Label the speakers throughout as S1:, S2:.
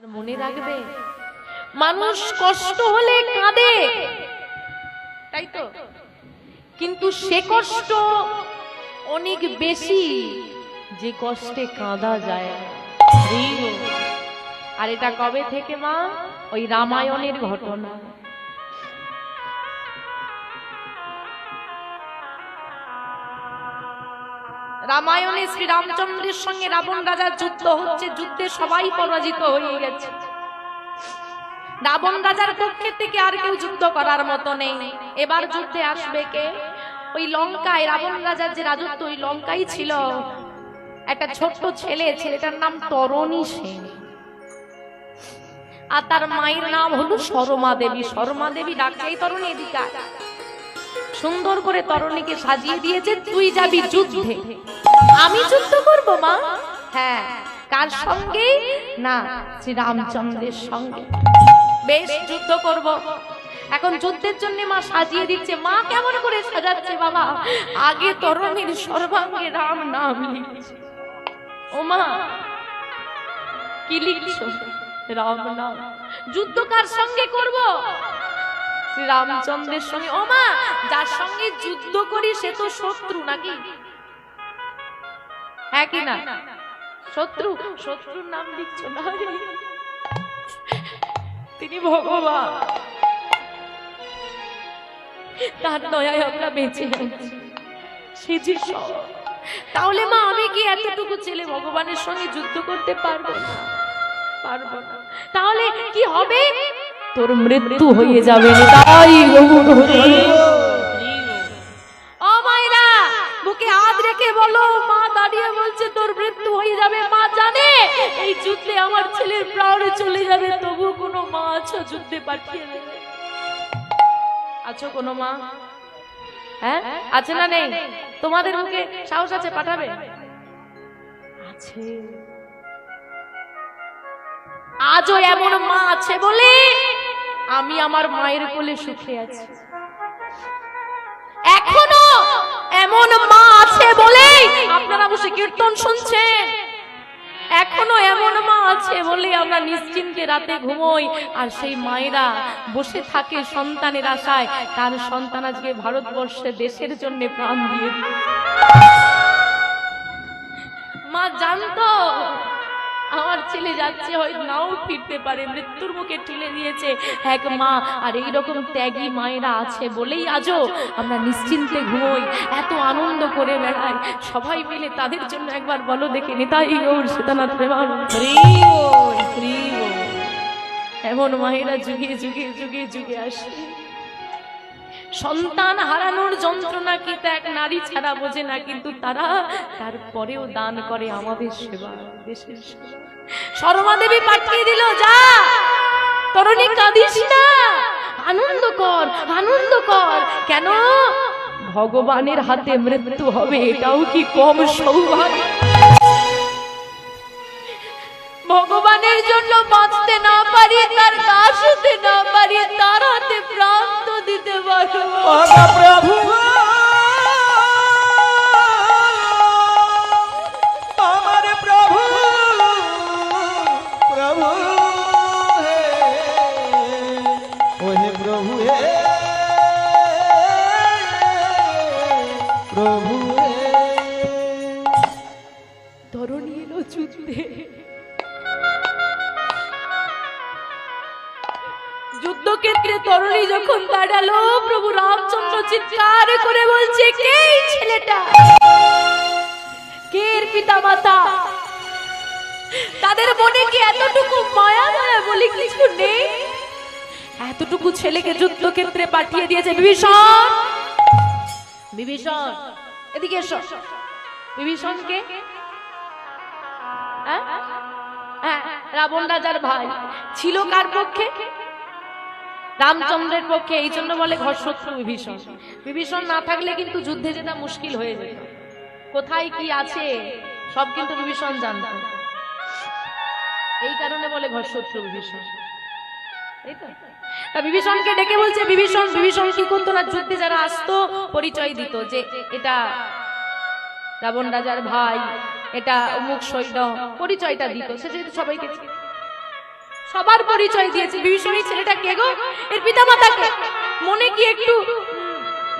S1: আর মনে রাখবে মানুষ কষ্ট হলে কাঁদে। তাই তো? কিন্তু সে কষ্ট অনেক বেশি যে কষ্টে কাঁদা যায়। আর এটা কবে থেকে মা? ওই রামায়ণের ঘটনা। রামায়ণে শ্রী রামচন্দ্রের সঙ্গে রাবণ রাজার যুদ্ধ হচ্ছে, যুদ্ধে সবাই পরাজিত হয়ে গেছে। রাবণ রাজার পক্ষে থেকে আর কেউ যুদ্ধ করার মতো নেই। এবার যুদ্ধে আসবে কে? ওই লঙ্কায়, রাবণ রাজার যে রাজত্ব, ওই লঙ্কাই ছিল। একটা ছোট্ট ছেলে, ছেলেটার নাম তরণী সেন। আর তার মায়ের নাম হলো শর্মা দেবী। শর্মা দেবী ডাকাই তরণী, এদিকে। সুন্দর করে তরণীকে সাজিয়ে দিয়েছে, তুই যাবি যুদ্ধে। আমি যুদ্ধ করব, মা? হ্যাঁ কার সঙ্গে? না শ্রী রামচন্দ্রের সঙ্গে। বেশ, যুদ্ধ করব। এখন যুদ্ধের জন্য মা সাজিয়ে দিচ্ছে। মা কেমন করে সাজাচ্ছে, বাবা? আগে তরণীর সর্বাঙ্গে রাম নাম লিখছে। ও মা, কি লিখছো? রাম নাম। যুদ্ধ কার সঙ্গে করব? সঙ্গে, ও মা, যার সঙ্গে যুদ্ধ করি সে তো শত্রু নাকি? হ্যাঁ কি না? শত্রু? শত্রুর নাম না? তিনি ভগবান। তার দয়ায় আমরা বেঁচে সে যে তাহলে মা, আমি কি এতটুকু ছেলে ভগবানের সঙ্গে যুদ্ধ করতে পারব না? পারব না। তাহলে কি হবে? তোর মৃত্যু হয়ে যাবে তাই বুকে হাত রেখে বলো, মা দাঁড়িয়ে বলছে, তোর মৃত্যু হয়ে যাবে। মা জানে, এই আমার ছেলের চলে যাবে, তবু কোনো মা আছো আছো কোনো মা? হ্যাঁ? আছে না তোমাদের সাহস আছে, পাঠাবে? আজও এমন মা আছে বলে আমি আমার মায়ের কোলে সুখে আছি। এখনও এমন মা আছে বলে আপনারা বসে কীর্তন শুনছেন। এখনও এমন মা আছে বলে আমরা নিশ্চিন্তে রাতে ঘুমোই। আর সেই মায়েরা বসে থাকে সন্তানের আশায়। তার সন্তান আজকে ভারতবর্ষে দেশের জন্য প্রাণ দিয়ে মা জানতো আমার ছেলে যাচ্ছে হয়তো নাও ফিরতে পারে। মৃত্যুর মুখে ঠেলে দিয়েছে এক মা। আর এই রকম ত্যাগী মায়েরা আছে বলেই আজও আমরা নিশ্চিন্তে ঘুমোই এত আনন্দ করে বেড়াই। সবাই মিলে তাদের জন্য একবার বলো দেখে নিতাই গৌর সীতানাথ প্রেমানন্দ। এমন মায়েরা যুগে যুগে যুগে যুগে আসে। সন্তান হারানোর যন্ত্রণা কি এক নারী ছাড়া বোঝে না, কিন্তু তারা তারপরেও দান করে আমাদের সেবা, দেশের সেবা। দেবী পাঠিয়ে দিল, যা! তরণী কাঁদিস না। আনন্দ কর আনন্দ কর। কেন? ভগবানের হাতে মৃত্যু হবে, এটাও কি কম সৌভাগ্য? ভগবানের জন্য বাঁচতে না পারি, তার দাস হতে না পারি, তার হাতে প্রাণ তো দিতে পারো
S2: প্রভু
S1: যখন দাঁড়াল প্রভু রামচন্দ্র চিৎকার করে বলছে কে ছেলেটা? কে পিতা মাতা তাদের মনে কি এতটুকু মায়া মায়া বলে কিছু নেই? এতটুকু ছেলেকে যুদ্ধক্ষেত্রে পাঠিয়ে দিয়েছে বিভীষণ। বিভীষণ এদিকে এসো। বিভীষণকে হ্যাঁ? হ্যাঁ, রাবণ রাজার ভাই। ছিল কার পক্ষে? রামচন্দ্রের পক্ষে এই জন্য বলে ঘর শত্রু বিভীষণ। বিভীষণ না থাকলে কিন্তু যুদ্ধে যেটা মুশকিল হয়ে যেত। কোথায় কি আছে, সব কিন্তু বিভীষণ জানত। এই কারণে বলে ঘর শত্রু বিভীষণ? বিভীষণকে ডেকে বলছে, বিভীষণ বিভীষণ যুদ্ধে যারা আসতো, পরিচয় দিত যে এটা রাবণ রাজার ভাই, এটা অমুক সৈন্য, পরিচয়টা দিত। সে যেহেতু সবাইকে। সবার পরিচয় দিয়েছে। বিভীষণী ছেলেটা কে গো? এর পিতা মাতাকে মনে কি একটু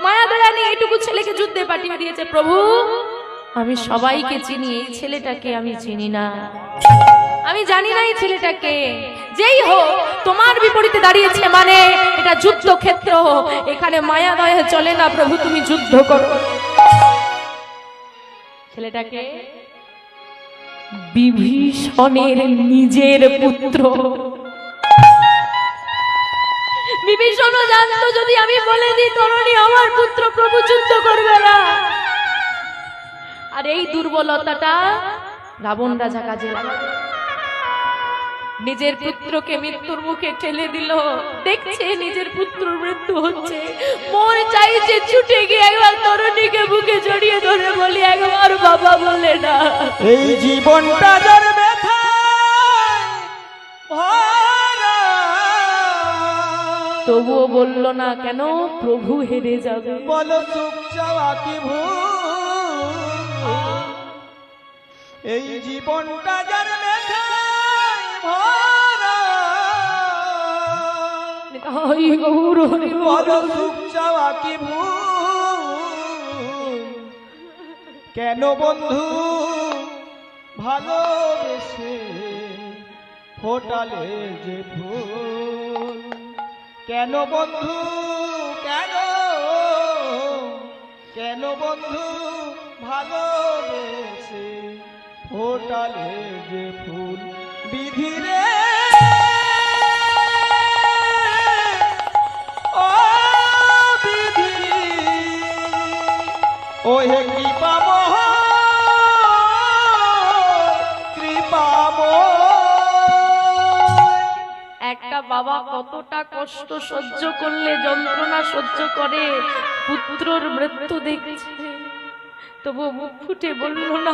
S1: মায়া দয়া নিয়ে এটুকু ছেলেকে যুদ্ধে পাঠিয়ে দিয়েছে প্রভু? আমি সবাইকে চিনি, এই ছেলেটাকে আমি চিনি না। আমি জানি না এই ছেলেটাকে। যেই হোক, তোমার বিপরীতে দাঁড়িয়েছে মানে এটা যুদ্ধ ক্ষেত্র এখানে মায়া দয়া চলে না প্রভু, তুমি যুদ্ধ করো। ছেলেটাকে বিভীষণের নিজের পুত্র। বিভীষণ জানতো যদি আমি বলে দিই, তরণী আমার পুত্র প্রভু যুদ্ধ করবে না। আর এই দুর্বলতাটা রাবণ রাজা কাজে লাগালো। নিজের পুত্রকে মৃত্যুর মুখে ঠেলে দিল। দেখছে নিজের পুত্রর মৃত্যু হচ্ছে। মন চাইছে ছুটে গিয়ে একবার তরুণীকে বুকে জড়িয়ে ধরে বলি একবার বাবা বলে না।
S2: এই জীবনটা যার
S1: তবুও বলল না কেন প্রভু হেরে যাবে।
S2: বলো সুখ চাওয়া কি ভুল? এই জীবনটা যার কেন বন্ধু ভালোবেসে ফোটালে যে ফুল? কেন বন্ধু কেন? কেন বন্ধু ভালোবেসে ফোটালে যে ফুল? বিধিরে ও বিধি ও হে কৃপামোহ কৃপামোহ
S1: একটা বাবা কতটা কষ্ট সহ্য করলে, যন্ত্রণা সহ্য করে, পুত্রর মৃত্যু দেখছে। তবু মুখ ফুটে বলল, না,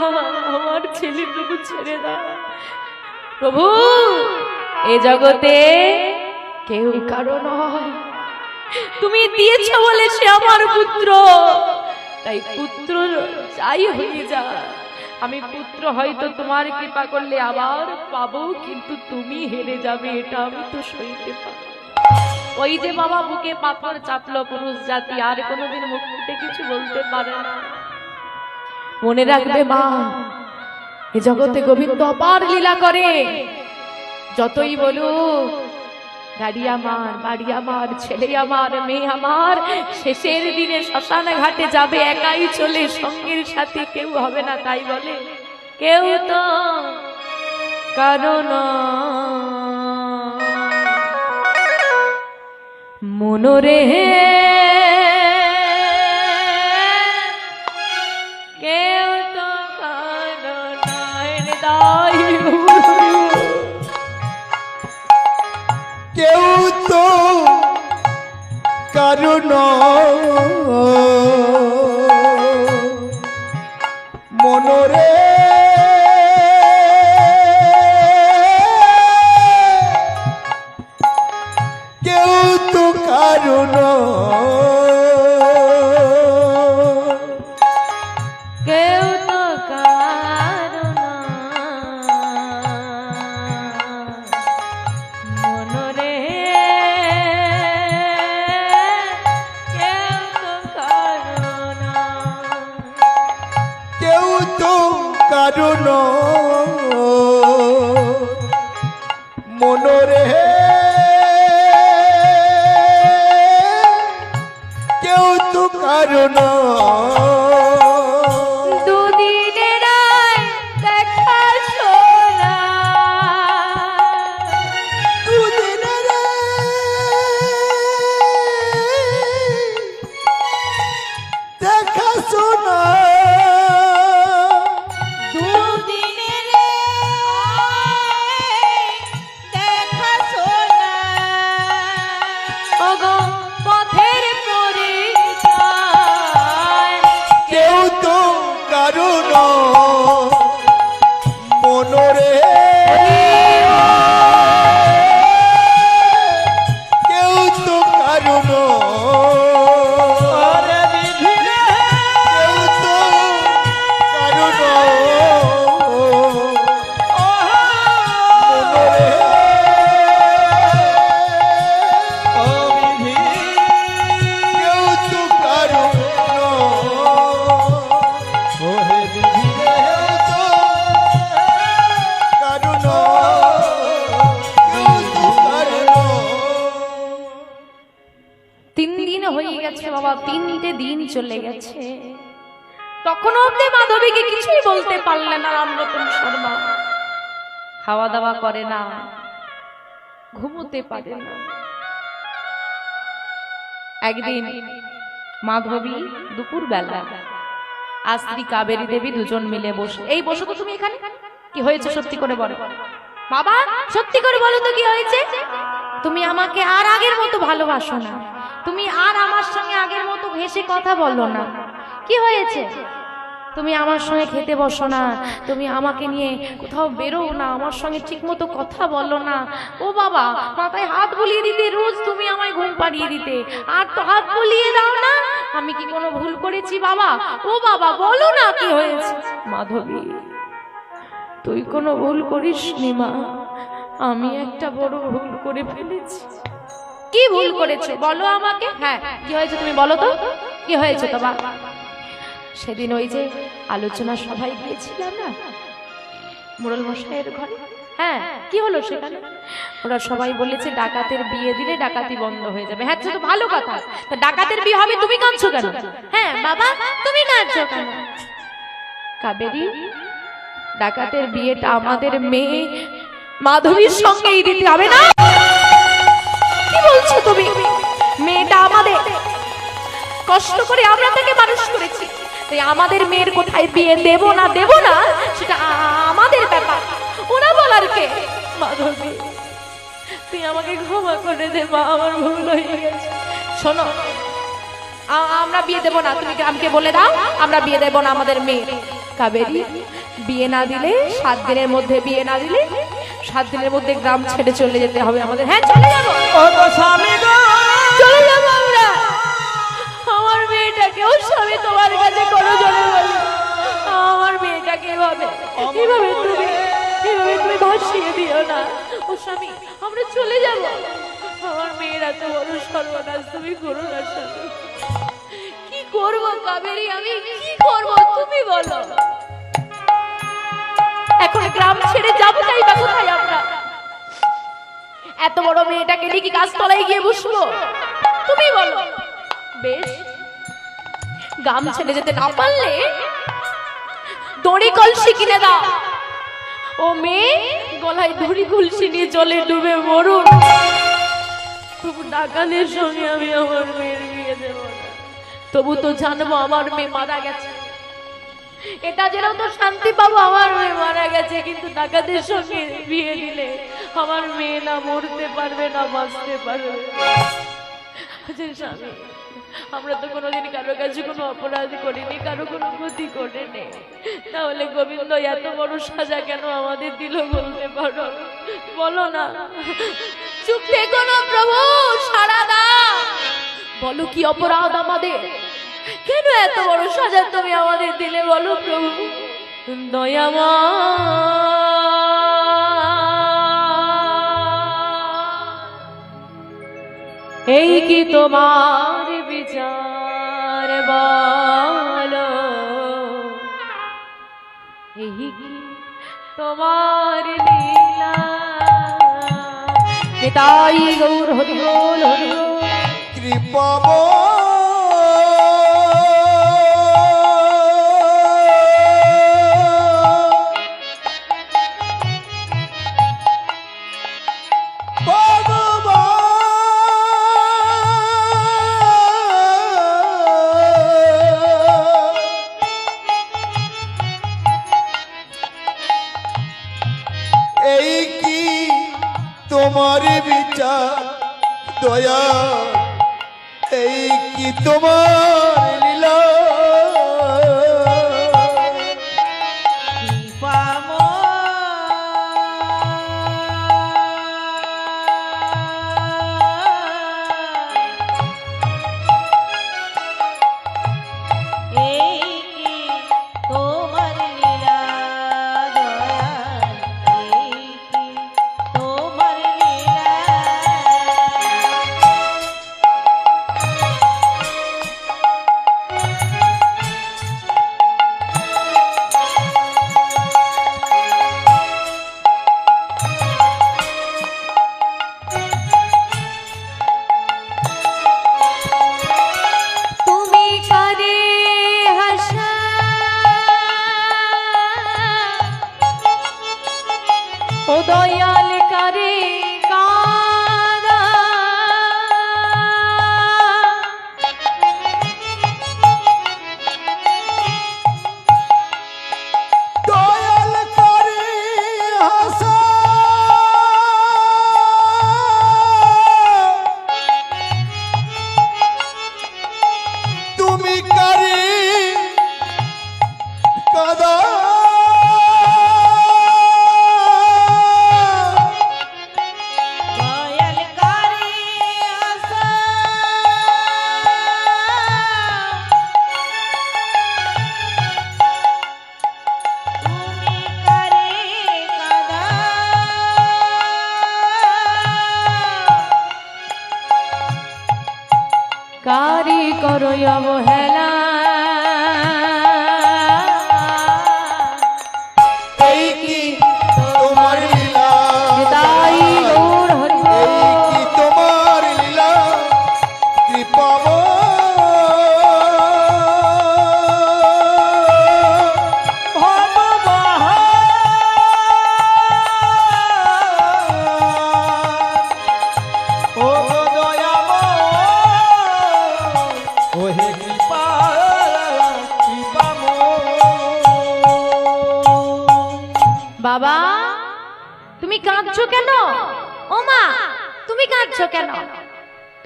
S1: আমার ছেলে প্রভু ছেড়ে দাও। প্রভু, এ জগতে কেউ কারও নয়। তুমি দিয়েছ বলে সে আমার পুত্র, তাই পুত্র যাই হয়ে যা আমি পুত্র হয়তো তোমার কৃপা করলে আবার পাবো, কিন্তু তুমি হেরে যাবে, এটা আমি তো সইতে পারব ওই যে বাবা বুকে পাথর চাপলো, পুরুষ জাতি আর কোনোদিন মুখ ফুটে কিছু বলতে পারে না। মনে রাখবে মা এ জগতে গোবিন্দ অপার লীলা করে। যতই বলুক গাড়ি আমার, বাড়ি আমার, ছেলে আমার, মেয়ে আমার, শেষের দিনে শ্মশান ঘাটে যাবে, একাই চলে, সঙ্গের সাথে কেউ হবে না, তাই বলে। কেউ তো কারণ মনোরে কেউ কারণ
S2: মনরে কেউ তো কারণ
S1: কারণ যে দিন চলে গেছে। তখনও অব্দি মাধবীকে কিছুই বলতে পারলেন না রামরতন শর্মা। খাওয়া দাওয়া করে না, ঘুমোতে পারে না। একদিন মাধবী দুপুর বেলা আর স্ত্রী কাবেরী দেবী দুজন মিলে বসে, এই বসো তো তুমি এখানে। কি হয়েছে সত্যি করে বলো? বাবা, সত্যি করে বলো তো কি হয়েছে? তুমি আমাকে আর আগের মতো ভালোবাসো না। তুমি আর আমার সঙ্গে আগের মতো ঘেসে কথা বলো না। কি হয়েছে? তুমি আমার সঙ্গে খেতে বসো না। তুমি আমাকে নিয়ে কোথাও বেরো না। আমার সঙ্গে ঠিক মতো কথা বলো না। ও বাবা, মাথায় হাত বুলিয়ে দিতে রোজ তুমি আমায় ঘুম পাড়িয়ে দিতে। আর তো হাত বুলিয়ে দাও না। আমি কি কোনো ভুল করেছি বাবা? ও বাবা, বলো না কি হয়েছে। মাধবী, তুই কোনো ভুল করিস নি মা। আমি একটা বড় ভুল করে ফেলেছি। কি ভুল করেছ? বলো আমাকে। হ্যাঁ কি হয়েছে তুমি বলো তো? কি হয়েছে তো বাবা সেদিন ওই যে আলোচনা সভায় গিয়েছিলাম না? মোড়ল মশাইয়ের ঘরে। হ্যাঁ কি হলো সেখানে? ওরা সবাই বলেছে, ডাকাতের বিয়ে দিলে ডাকাতি বন্ধ হয়ে যাবে। হ্যাঁ তো ভালো কথা। তা ডাকাতের বিয়ে হবে, তুমি কাঁদছো কেন? হ্যাঁ বাবা, তুমি কাঁদছো কেন? কাবেরী, ডাকাতের বিয়েটা আমাদের মেয়ে মাধবীর সঙ্গেই দিতে হবে না? বলছো তুমি? মেয়েটা আমাদের। কষ্ট করে আমরা তাকে মানুষ করেছি। তাই আমাদের মেয়ের কোথায় বিয়ে দেব না দেব না, সেটা আমাদের ব্যাপার। ওরা বলার কে? মাধবী, তুই আমাকে ক্ষমা করে দে, মা, আমার ভুল হয়ে গেছে। শোনো আমরা বিয়ে দেব না। তুমি আমাকে বলে দাও, আমরা বিয়ে দেব না আমাদের মেয়ে কাবেরী, বিয়ে না দিলে, সাত দিনের মধ্যে বিয়ে না দিলে সাত দিনের মধ্যে গ্রাম ছেড়ে চলে যেতে হবে আমাদের। হ্যাঁ চলে যাব। চলে যাব আমরা। আমার মেয়েটাকেও স্বামী তোমার কাছে কোনো জনে বলি আমার মেয়েটাকে এভাবে এভাবে তুমি এভাবে তুমি ভাসিয়ে দিও না। ও স্বামী আমরা চলে যাব। আমার মেয়ের এত বড় সর্বনাশ তুমি করো না স্বামী। কি করব কাবেরি আমি কি করব তুমি বলো। এখন গ্রাম ছেড়ে যাব তাই বা কোথায় আমরা? এত বড় মেয়েটাকে নিয়ে কি গাছতলায় গিয়ে বসবো তুমি বলো। বেশ, গ্রাম ছেড়ে যেতে না পারলে দড়ি কলসি কিনে দাও। ও মেয়ে, গলায় দড়ি কলসি নিয়ে জলে ডুবে মরুন। তবু ডাকানের সঙ্গে আমি আমার মেয়ের বিয়ে দেবো তবু তো জানব আমার মেয়ে মারা গেছে। এটা জেনেও তো শান্তি পাবো আমার মেয়ে মারা গেছে কিন্তু ডাকাতের সঙ্গে বিয়ে দিলে আমার মেয়ে না মরতে পারবে না বাঁচতে পারবে। আচ্ছা, স্বামী আমরা তো কোনোদিন কারও কাছে কোনো অপরাধ করিনি কারও কোনো ক্ষতি করিনি। তাহলে গোবিন্দ এত বড় সাজা কেন আমাদের দিল বলতে পারো? বলো না। চুপ থেকো না প্রভু সারা দাও। বলো কি অপরাধ আমাদের? কেন এত বড় সাজা তুমি আমাদের দিলে বলো প্রভু? দয়ামা এই কি তোমার বিচার বলো? এই কি তোমার লীলা? নিতাই গৌর বল, হরি বল।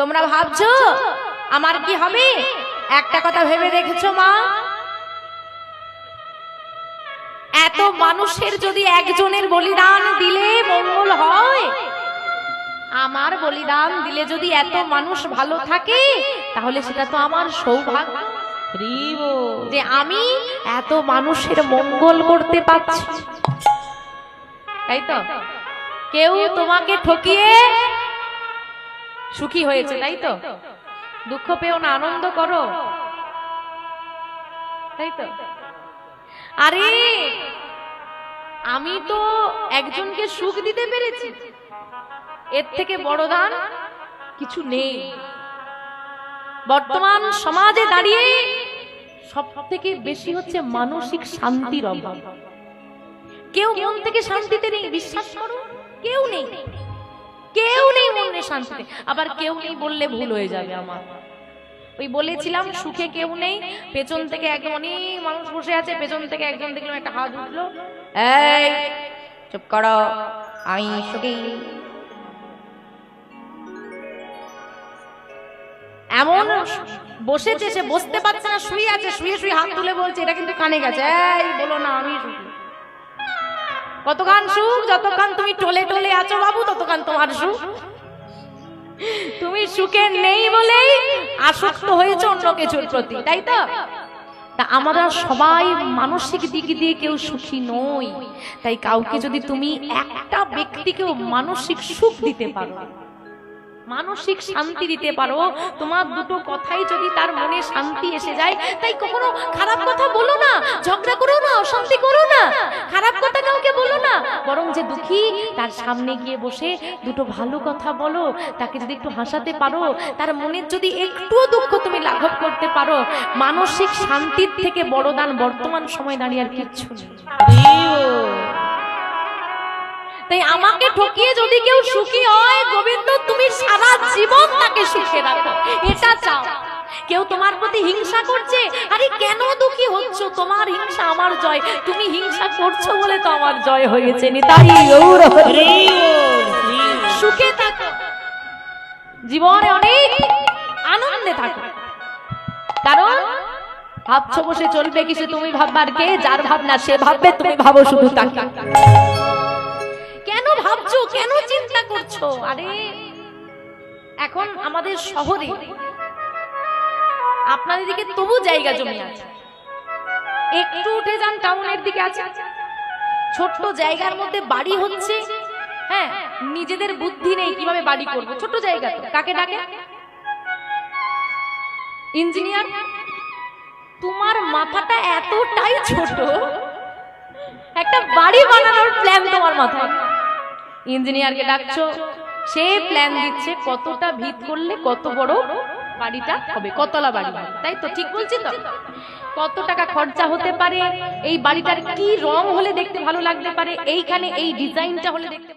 S2: তোমরা
S1: ভাবছ আমার কি হবে? একটা কথা ভেবে দেখেছ মা? এত মানুষের যদি একজনের বলিদান দিলে মঙ্গল হয় আমার বলিদান দিলে যদি এত মানুষ ভালো থাকে তাহলে সেটা তো আমার সৌভাগ্য। যে আমি এত মানুষের মঙ্গল করতে পারছি। তাই তো? কেউ তোমাকে ঠকিয়ে সুখী হয়েছে, তাই তো? দুঃখ পেও না, আনন্দ করো। তাই তো? আরে, আমি তো একজনকে সুখ দিতে পেরেছি। এর থেকে বড় দান কিছু নেই। বর্তমান সমাজে দাঁড়িয়ে সব থেকে বেশি হচ্ছে মানসিক শান্তির অভাব। কেউ মন থেকে শান্তিতে নেই, বিশ্বাস করো, কেউ নেই। কেউ নেই মনে শান্তিতে। আবার কেউ নেই বললে ভুল হয়ে যাবে আমার। ওই বলেছিলাম, সুখে কেউ নেই। পেছন থেকে একদম অনেক মানুষ বসে আছে, পেছন থেকে একজন দেখলাম একটা হাত উঠল। এই, চুপ করো, আমি সুখী। এমন বসেছে, সে বসতে পারছে না, শুয়ে আছে, শুয়ে শুয়ে হাত তুলে বলছে, এটা কিন্তু কানে গেছে। এই, বলো না, আমি সুখী। কতক্ষণ সুখ যতক্ষণ তুমি টলে টলে আছো বাবু ততক্ষণ তোমার সুখ। তুমি সুখে নেই বলেই আসক্ত হয়েছে অন্য কিছুর প্রতি, তাই তো? তা আমরা সবাই মানসিক দিক দিয়ে কেউ সুখী নই। তাই কাউকে যদি তুমি একটা ব্যক্তিকেও মানসিক সুখ দিতে পারো মানসিক শান্তি দিতে পারো। তোমার দুটো কথাই যদি তার মনে শান্তি এসে যায়, তাই কখনো খারাপ কথা বলো না, ঝগড়া করো না, অশান্তি করো না, খারাপ কথা কাউকে বলো না। বরং যে দুঃখী, তার সামনে গিয়ে বসে দুটো ভালো কথা বলো, তাকে যদি একটু হাসাতে পারো, তার মনের যদি একটুও দুঃখ তুমি লাঘব করতে পারো, মানসিক শান্তির থেকে বড় দান বর্তমান সময় দাঁড়িয়ে আর কিচ্ছু নেই। তাই আমাকে ঠকিয়ে যদি কেউ সুখী হয় গোবিন্দ তুমি সারা জীবন তাকে সুখে রাখো। এটা চাও। কেউ তোমার প্রতি হিংসা করছে? আরে কেন দুঃখী হচ্ছ? তোমার হিংসা আমার জয়। তুমি হিংসা করছ বলে তো আমার জয় হয়েছে নিতাই। সুখে থাকো। জীবনে অনেক আনন্দে থাকো। কারণ ভাবছ বসে চলবে কিছু তুমি ভাববার কে? যার ভাবনা সে ভাববে তুমি ভাবো শুধু তাকে। ভাবছ? কেন চিন্তা করছ? আরে, এখন আমাদের শহরে আপনাদের দিকে তবু জায়গা জমি আছে। একটু উঠে যান, টাউনের দিকে আছে। ছোট্ট জায়গার মধ্যে বাড়ি হচ্ছে। হ্যাঁ নিজেদের বুদ্ধি নেই কীভাবে বাড়ি করবে। ছোট জায়গা তো। কাকে ডাকে? ইঞ্জিনিয়ার? তোমার মাথাটা এতটাই ছোট। একটা বাড়ি বানানোর প্ল্যান তোমার মাথায়। ইঞ্জিনিয়ারকে ডাকছো? সে প্ল্যান দিচ্ছে কতটা ভিত করলে কত বড় বাড়িটা হবে, কতলা বাড়ি। তাই তো, ঠিক বলছি তো? কত টাকা খরচা হতে পারে? এই বাড়িটার কি রং হলে দেখতে ভালো লাগতে পারে? এইখানে এই ডিজাইনটা হলে দেখতে